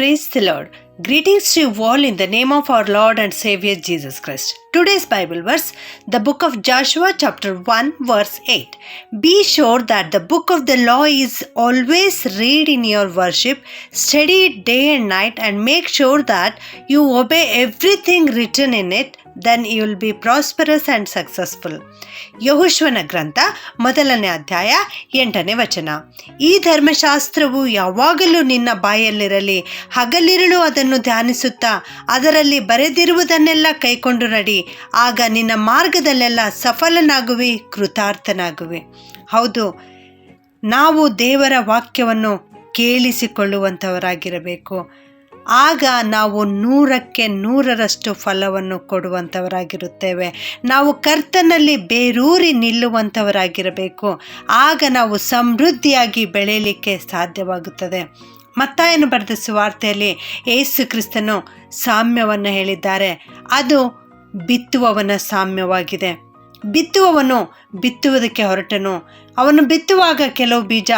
Praise the Lord. Greetings to you all in the name of our Lord and Savior Jesus Christ. Today's Bible verse, the book of Joshua, chapter 1, verse 8. Be sure that the book of the law is always read in your worship, study it day and night, and make sure that you obey everything written in it. Then you will be prosperous and successful ಯಹುಶ್ವನ ಗ್ರಂಥ ಮೊದಲನೇ ಅಧ್ಯಾಯ ಎಂಟನೇ ವಚನ. ಈ ಧರ್ಮಶಾಸ್ತ್ರವು ಯಾವಾಗಲೂ ನಿನ್ನ ಬಾಯಲ್ಲಿರಲಿ, ಹಗಲಿರುಳು ಅದನ್ನು ಧ್ಯಾನಿಸುತ್ತಾ, ಅದರಲ್ಲಿ ಬರೆದಿರುವುದನ್ನೆಲ್ಲ ಕೈಕೊಂಡು ನಡಿ, ಆಗ ನಿನ್ನ ಮಾರ್ಗದಲ್ಲೆಲ್ಲ ಸಫಲನಾಗುವೆ, ಕೃತಾರ್ಥನಾಗುವೆ. ಹೌದು, ನಾವು ದೇವರ ವಾಕ್ಯವನ್ನು ಕೇಳಿಸಿಕೊಳ್ಳುವಂಥವರಾಗಿರಬೇಕು ಆಗ ನಾವು ನೂರಕ್ಕೆ ನೂರರಷ್ಟು ಫಲವನ್ನು ಕೊಡುವಂಥವರಾಗಿರುತ್ತೇವೆ. ನಾವು ಕರ್ತನಲ್ಲಿ ಬೇರೂರಿ ನಿಲ್ಲುವಂಥವರಾಗಿರಬೇಕು. ಆಗ ನಾವು ಸಮೃದ್ಧಿಯಾಗಿ ಬೆಳೆಯಲಿಕ್ಕೆ ಸಾಧ್ಯವಾಗುತ್ತದೆ. ಮತ್ತಾಯನ ಬರೆದ ಸುವಾರ್ತೆಯಲ್ಲಿ ಏಸು ಕ್ರಿಸ್ತನು ಸಾಮ್ಯವನ್ನು ಹೇಳಿದ್ದಾರೆ. ಅದು ಬಿತ್ತುವವನ ಸಾಮ್ಯವಾಗಿದೆ. ಬಿತ್ತುವವನು ಬಿತ್ತುವುದಕ್ಕೆ ಹೊರಟನು. ಅವನು ಬಿತ್ತುವಾಗ ಕೆಲವು ಬೀಜ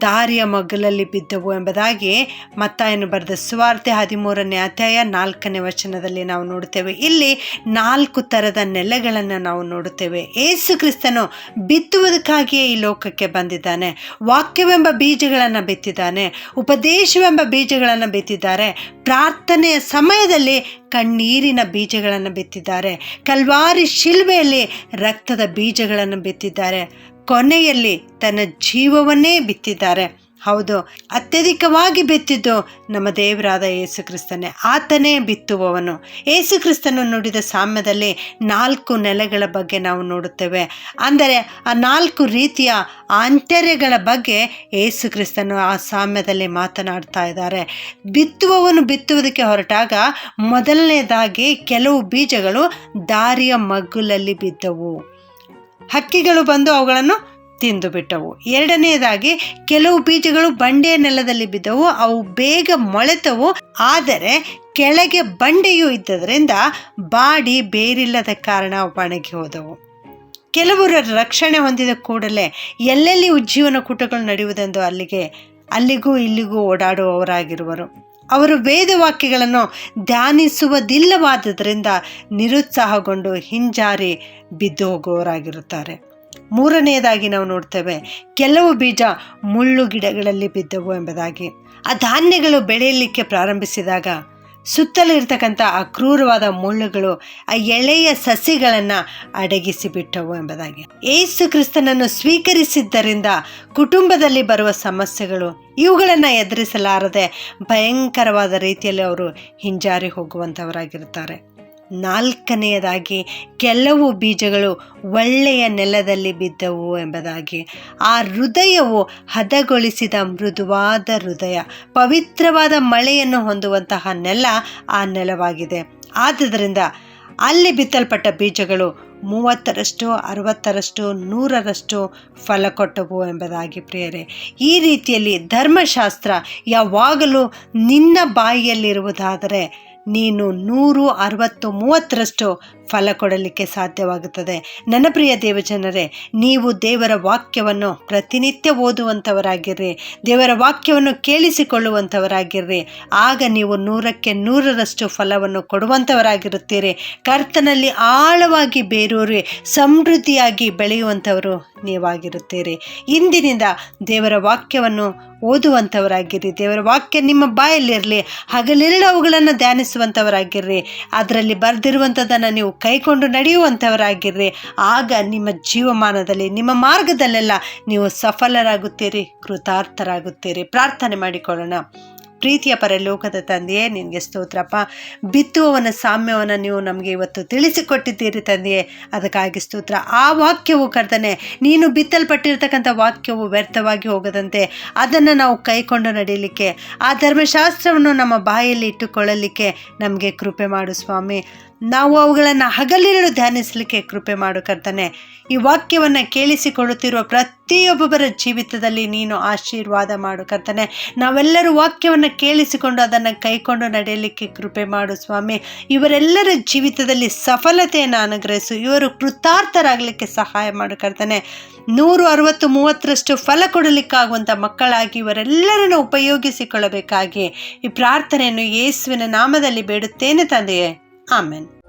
ದಾರಿಯ ಮಗ್ಗಲಲ್ಲಿ ಬಿದ್ದವು ಎಂಬುದಾಗಿ ಮತ್ತಾಯನು ಬರೆದ ಸುವಾರ್ತೆ ಹದಿಮೂರನೇ ಅಧ್ಯಾಯ ನಾಲ್ಕನೇ ವಚನದಲ್ಲಿ ನಾವು ನೋಡುತ್ತೇವೆ. ಇಲ್ಲಿ ನಾಲ್ಕು ಥರದ ನೆಲೆಗಳನ್ನು ನಾವು ನೋಡುತ್ತೇವೆ. ಏಸು ಕ್ರಿಸ್ತನು ಬಿತ್ತುವುದಕ್ಕಾಗಿಯೇ ಈ ಲೋಕಕ್ಕೆ ಬಂದಿದ್ದಾನೆ. ವಾಕ್ಯವೆಂಬ ಬೀಜಗಳನ್ನು ಬಿತ್ತಿದ್ದಾನೆ. ಉಪದೇಶವೆಂಬ ಬೀಜಗಳನ್ನು ಬಿತ್ತಿದ್ದಾರೆ. ಪ್ರಾರ್ಥನೆಯ ಸಮಯದಲ್ಲಿ ಕಣ್ಣೀರಿನ ಬೀಜಗಳನ್ನು ಬಿತ್ತಿದ್ದಾರೆ. ಕಲ್ವಾರಿ ಶಿಲ್ವೆಯಲ್ಲಿ ರಕ್ತದ ಬೀಜಗಳನ್ನು ಬಿತ್ತಿದ್ದಾರೆ. ಕೊನೆಯಲ್ಲಿ ತನ್ನ ಜೀವವನ್ನೇ ಬಿತ್ತಿದ್ದಾರೆ. ಹೌದು, ಅತ್ಯಧಿಕವಾಗಿ ಬಿತ್ತಿದ್ದು ನಮ್ಮ ದೇವರಾದ ಯೇಸು ಕ್ರಿಸ್ತನೇ ಆತನೇ ಬಿತ್ತುವವನು. ಯೇಸು ಕ್ರಿಸ್ತನು ನುಡಿದ ಸಾಮ್ಯದಲ್ಲಿ ನಾಲ್ಕು ನೆಲೆಗಳ ಬಗ್ಗೆ ನಾವು ನೋಡುತ್ತೇವೆ. ಅಂದರೆ, ಆ ನಾಲ್ಕು ರೀತಿಯ ಆಂತರ್ಯಗಳ ಬಗ್ಗೆ ಕ್ರಿಸ್ತನು ಆ ಸಾಮ್ಯದಲ್ಲಿ ಮಾತನಾಡ್ತಾ ಇದ್ದಾರೆ. ಬಿತ್ತುವವನು ಬಿತ್ತುವುದಕ್ಕೆ ಹೊರಟಾಗ ಮೊದಲನೇದಾಗಿ ಕೆಲವು ಬೀಜಗಳು ದಾರಿಯ ಮಗ್ಗುಲಲ್ಲಿ ಬಿದ್ದವು. ಹಕ್ಕಿಗಳು ಬಂದು ಅವುಗಳನ್ನು ತಿಂದು ಬಿಟ್ಟವು. ಎರಡನೆಯದಾಗಿ, ಕೆಲವು ಬೀಜಗಳು ಬಂಡೆಯ ನೆಲದಲ್ಲಿ ಬಿದ್ದವು, ಅವು ಬೇಗ ಮೊಳೆತವು, ಆದರೆ ಕೆಳಗೆ ಬಂಡೆಯು ಇದ್ದದರಿಂದ ಬಾಡಿ ಬೇರಿಲ್ಲದ ಕಾರಣ ಒಣಗಿ ಹೋದವು. ಕೆಲವರು ರಕ್ಷಣೆ ಹೊಂದಿದ ಕೂಡಲೇ ಎಲ್ಲೆಲ್ಲಿ ಉಜ್ಜೀವನ ಕೂಟಗಳು ನಡೆಯುವುದೆಂದು ಅಲ್ಲಿಗೆ, ಅಲ್ಲಿಗೂ ಇಲ್ಲಿಗೂ ಓಡಾಡುವವರಾಗಿರುವರು. ಅವರು ವೇದವಾಕ್ಯಗಳನ್ನು ಧ್ಯಾನಿಸುವುದಿಲ್ಲವಾದ್ದರಿಂದ ನಿರುತ್ಸಾಹಗೊಂಡು ಹಿಂಜಾರಿ ಬಿದ್ದು ಹೋಗುವವರಾಗಿರುತ್ತಾರೆ ಮೂರನೆಯದಾಗಿ ನಾವು ನೋಡ್ತೇವೆ, ಕೆಲವು ಬೀಜ ಮುಳ್ಳು ಗಿಡಗಳಲ್ಲಿ ಬಿದ್ದವು ಎಂಬುದಾಗಿ. ಆ ಧಾನ್ಯಗಳು ಬೆಳೆಯಲಿಕ್ಕೆ ಪ್ರಾರಂಭಿಸಿದಾಗ ಸುತ್ತಲೂ ಇರತಕ್ಕಂಥ ಆ ಕ್ರೂರವಾದ ಮುಳ್ಳುಗಳು ಆ ಎಳೆಯ ಸಸಿಗಳನ್ನು ಅಡಗಿಸಿಬಿಟ್ಟವು ಎಂಬುದಾಗಿ. ಏಸು ಕ್ರಿಸ್ತನನ್ನು ಸ್ವೀಕರಿಸಿದ್ದರಿಂದ ಕುಟುಂಬದಲ್ಲಿ ಬರುವ ಸಮಸ್ಯೆಗಳು ಇವುಗಳನ್ನು ಎದುರಿಸಲಾರದೆ ಭಯಂಕರವಾದ ರೀತಿಯಲ್ಲಿ ಅವರು ಹಿಂಜಾರಿ ಹೋಗುವಂಥವರಾಗಿರ್ತಾರೆ ನಾಲ್ಕನೆಯದಾಗಿ ಕೆಲವು ಬೀಜಗಳು ಒಳ್ಳೆಯ ನೆಲದಲ್ಲಿ ಬಿದ್ದವು ಎಂಬುದಾಗಿ. ಆ ಹೃದಯವು ಹದಗೊಳಿಸಿದ ಮೃದುವಾದ ಹೃದಯ, ಪವಿತ್ರವಾದ ಮಳೆಯನ್ನು ಹೊಂದುವಂತಹ ನೆಲ ಆ ನೆಲವಾಗಿದೆ. ಆದ್ದರಿಂದ ಅಲ್ಲಿ ಬಿತ್ತಲ್ಪಟ್ಟ ಬೀಜಗಳು ಮೂವತ್ತರಷ್ಟು, ಅರವತ್ತರಷ್ಟು, ನೂರರಷ್ಟು ಫಲ ಕೊಟ್ಟವು ಎಂಬುದಾಗಿ ಪ್ರಿಯರೇ. ಈ ರೀತಿಯಲ್ಲಿ ಧರ್ಮಶಾಸ್ತ್ರ ಯಾವಾಗಲೂ ನಿನ್ನ ಬಾಯಿಯಲ್ಲಿರುವುದಾದರೆ ನೀನು ನೂರು ಅರವತ್ತು ಮೂವತ್ತರಷ್ಟು ಫಲ ಕೊಡಲಿಕ್ಕೆ ಸಾಧ್ಯವಾಗುತ್ತದೆ. ನನ್ನ ಪ್ರಿಯ ದೇವಜನರೇ, ನೀವು ದೇವರ ವಾಕ್ಯವನ್ನು ಪ್ರತಿನಿತ್ಯ ಓದುವಂಥವರಾಗಿರ್ರಿ. ದೇವರ ವಾಕ್ಯವನ್ನು ಕೇಳಿಸಿಕೊಳ್ಳುವಂಥವರಾಗಿರ್ರಿ. ಆಗ ನೀವು ನೂರಕ್ಕೆ ನೂರರಷ್ಟು ಫಲವನ್ನು ಕೊಡುವಂಥವರಾಗಿರುತ್ತೀರಿ. ಕರ್ತನಲ್ಲಿ ಆಳವಾಗಿ ಬೇರೂರಿ, ಸಮೃದ್ಧಿಯಾಗಿ ಬೆಳೆಯುವಂಥವರು ನೀವಾಗಿರುತ್ತೀರಿ ಇಂದಿನಿಂದ ದೇವರ ವಾಕ್ಯವನ್ನು ಓದುವಂಥವರಾಗಿರ್ರಿ ದೇವರ ವಾಕ್ಯ ನಿಮ್ಮ ಬಾಯಲ್ಲಿರಲಿ. ಹಗಲಿರಲಿ ಅವುಗಳನ್ನು ಧ್ಯಾನಿಸುವಂಥವರಾಗಿರ್ರಿ ಅದರಲ್ಲಿ ಬರೆದಿರುವಂಥದ್ದನ್ನು ನೀವು ಕೈಕೊಂಡು ನಡೆಯುವಂಥವರಾಗಿರ್ರಿ ಆಗ ನಿಮ್ಮ ಜೀವಮಾನದಲ್ಲಿ, ನಿಮ್ಮ ಮಾರ್ಗದಲ್ಲೆಲ್ಲ ನೀವು ಸಫಲರಾಗುತ್ತೀರಿ, ಕೃತಾರ್ಥರಾಗುತ್ತೀರಿ. ಪ್ರಾರ್ಥನೆ ಮಾಡಿಕೊಳ್ಳೋಣ. ಪ್ರೀತಿಯ ಪರಲೋಕದ ತಂದೆಯೇ, ನಿನಗೆ ಸ್ತೋತ್ರಪ್ಪ. ಬಿತ್ತುವವನ ಸಾಮ್ಯವನ್ನು ನೀವು ನಮಗೆ ಇವತ್ತು ತಿಳಿಸಿಕೊಟ್ಟಿದ್ದೀರಿ ತಂದೆಯೇ. ಅದಕ್ಕಾಗಿ ಸ್ತೋತ್ರ. ಆ ವಾಕ್ಯವು ಕರ್ತನೆ, ನೀನು ಬಿತ್ತಲ್ಪಟ್ಟಿರ್ತಕ್ಕಂಥ ವಾಕ್ಯವು ವ್ಯರ್ಥವಾಗಿ ಹೋಗದಂತೆ ಅದನ್ನು ನಾವು ಕೈಕೊಂಡು ನಡೀಲಿಕ್ಕೆ, ಆ ಧರ್ಮಶಾಸ್ತ್ರವನ್ನು ನಮ್ಮ ಬಾಯಲ್ಲಿ ಇಟ್ಟುಕೊಳ್ಳಲಿಕ್ಕೆ ನಮಗೆ ಕೃಪೆ ಮಾಡು ಸ್ವಾಮಿ. ನಾವು ಅವುಗಳನ್ನು ಹಗಲಿರಲು ಧ್ಯಾನಿಸಲಿಕ್ಕೆ ಕೃಪೆ ಮಾಡು ಕರ್ತನೆ. ಈ ವಾಕ್ಯವನ್ನು ಕೇಳಿಸಿಕೊಳ್ಳುತ್ತಿರುವ ಪ್ರತಿಯೊಬ್ಬೊಬ್ಬರ ಜೀವಿತದಲ್ಲಿ ನೀನು ಆಶೀರ್ವಾದ ಮಾಡು ಕರ್ತನೆ. ನಾವೆಲ್ಲರೂ ವಾಕ್ಯವನ್ನು ಕೇಳಿಸಿಕೊಂಡು ಅದನ್ನು ಕೈಕೊಂಡು ನಡೆಯಲಿಕ್ಕೆ ಕೃಪೆ ಮಾಡು ಸ್ವಾಮಿ. ಇವರೆಲ್ಲರ ಜೀವಿತದಲ್ಲಿ ಸಫಲತೆಯನ್ನು ಅನುಗ್ರಹಿಸು. ಇವರು ಕೃತಾರ್ಥರಾಗಲಿಕ್ಕೆ ಸಹಾಯ ಮಾಡು ಕರ್ತನೆ. ನೂರು, ಅರವತ್ತು, ಮೂವತ್ತರಷ್ಟು ಫಲ ಕೊಡಲಿಕ್ಕಾಗುವಂಥ ಮಕ್ಕಳಾಗಿ ಇವರೆಲ್ಲರನ್ನು ಉಪಯೋಗಿಸಿಕೊಳ್ಳಬೇಕಾಗಿ ಈ ಪ್ರಾರ್ಥನೆಯನ್ನು ಯೇಸುವಿನ ನಾಮದಲ್ಲಿ ಬೇಡುತ್ತೇನೆ ತಂದೆಯೇ. Amen.